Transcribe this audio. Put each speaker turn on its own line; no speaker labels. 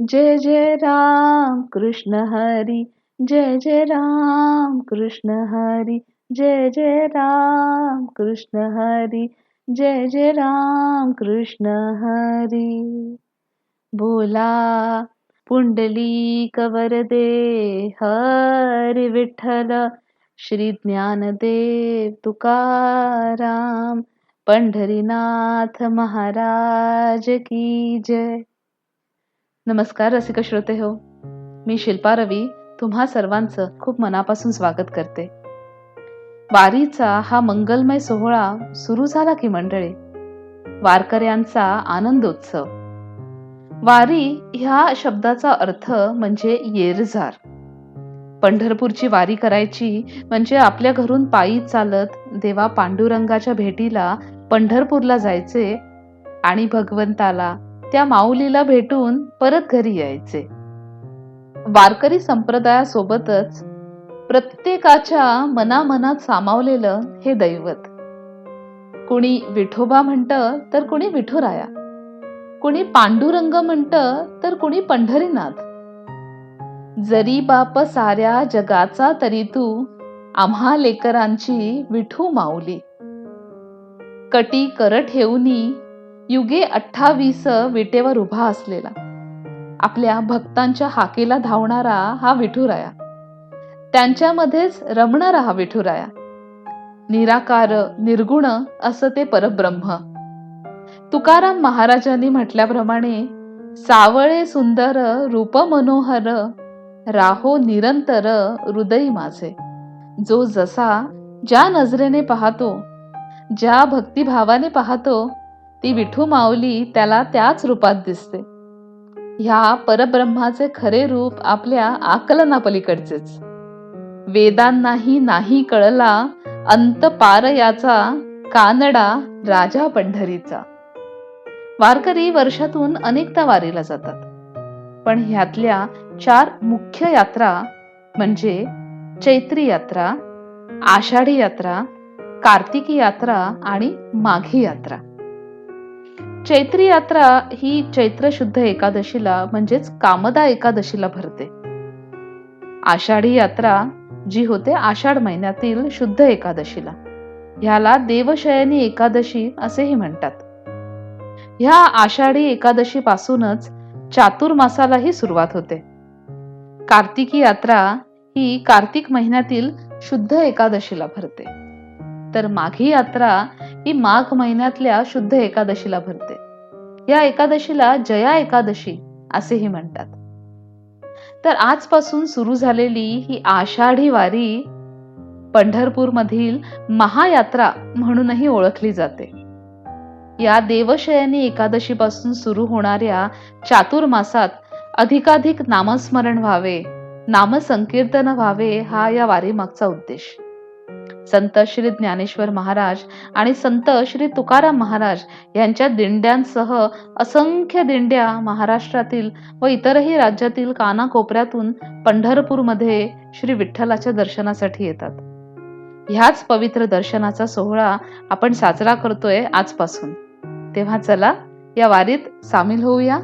जय जय राम कृष्ण हरी जय जय राम कृष्ण हरी जय जय राम कृष्ण हरी जय जय राम कृष्ण हरी। बोला पुंडली कवरदे हरी विठ्ठल श्री ज्ञानदेव तुकाराम पंढरीनाथ महाराज की जय। नमस्कार रसिक श्रोते हो. मी शिल्पा रवी तुम्हा सर्वांचं खूप मनापासून स्वागत करते. वारीचा हा मंगलमय सोहळा सुरू झाला की मंडळी? वारकऱ्यांचा आनंदोत्सव. वारी ह्या शब्दाचा अर्थ म्हणजे येरझार. पंढरपूरची वारी करायची म्हणजे आपल्या घरून पायी चालत देवा पांडुरंगाच्या भेटीला पंढरपूरला जायचे आणि भगवंताला त्या माऊलीला भेटून परत घरी यायचे. वारकरी संप्रदायासोबतच प्रत्येकाच्या मनामनात सामावलेलं हे दैवत. कुणी विठोबा म्हणत तर कुणी विठुराया. कुणी पांडुरंग म्हणत तर कुणी पंढरीनाथ. जरी बाप साऱ्या जगाचा तरी तू आम्हा लेकरांची विठू माऊली. कटी कर ठेवणी युगे अठ्ठावीस विटेवर उभा असलेला. आपल्या भक्तांच्या हाकेला धावणारा हा विठुराया. त्यांच्यामध्येच रमणारा हा विठुराया. निराकार निर्गुण असं ते परब्रह्म. तुकाराम महाराजांनी म्हटल्याप्रमाणे सावळे सुंदर रूप मनोहर राहो निरंतर हृदय माझे. जो जसा ज्या नजरेने पाहतो ज्या भक्तिभावाने पाहतो ती विठू माऊली त्याला त्याच रूपात दिसते. ह्या परब्रह्माचे खरे रूप आपल्या आकलनापलीकडचेच. वेदांनाही नाही कळला अंत पार याचा कानडा राजा पंढरीचा. वारकरी वर्षातून अनेकदा वारीला जातात. पण ह्यातल्या चार मुख्य यात्रा म्हणजे चैत्री यात्रा आषाढी यात्रा कार्तिकी यात्रा आणि माघी यात्रा. चैत्री यात्रा ही चैत्र शुद्ध एकादशीला म्हणजेच कामदा एकादशीला भरते. आषाढी यात्रा जी होते आषाढ महिन्यातील शुद्ध एकादशीला. ह्याला देवशयनी एकादशी असेही म्हणतात. ह्या आषाढी एकादशी पासूनच चातुर्मासालाही सुरुवात होते. कार्तिकी यात्रा ही कार्तिक महिन्यातील शुद्ध एकादशीला भरते. तर माघी यात्रा ही माघ महिन्यातल्या शुद्ध एकादशीला भरते. या एकादशीला जया एकादशी असेही म्हणतात. तर आजपासून सुरू झालेली ही आषाढी वारी पंढरपूर मधील महायात्रा म्हणूनही ओळखली जाते. या देवशयनी एकादशीपासून सुरू होणाऱ्या चातुर्मासात अधिकाधिक नामस्मरण व्हावे नामसंकीर्तन व्हावे हा या वारीमागचा उद्देश. संत श्री ज्ञानेश्वर महाराज आणि संत श्री तुकाराम महाराज यांच्या दिंड्यांसह असंख्य दिंड्या महाराष्ट्रातील व इतरही राज्यातील कानाकोपऱ्यातून पंढरपूरमध्ये श्री विठ्ठलाच्या दर्शनासाठी येतात. ह्याच पवित्र दर्शनाचा सोहळा आपण साजरा करतोय आजपासून. तेव्हा चला या वारीत सामील होऊया.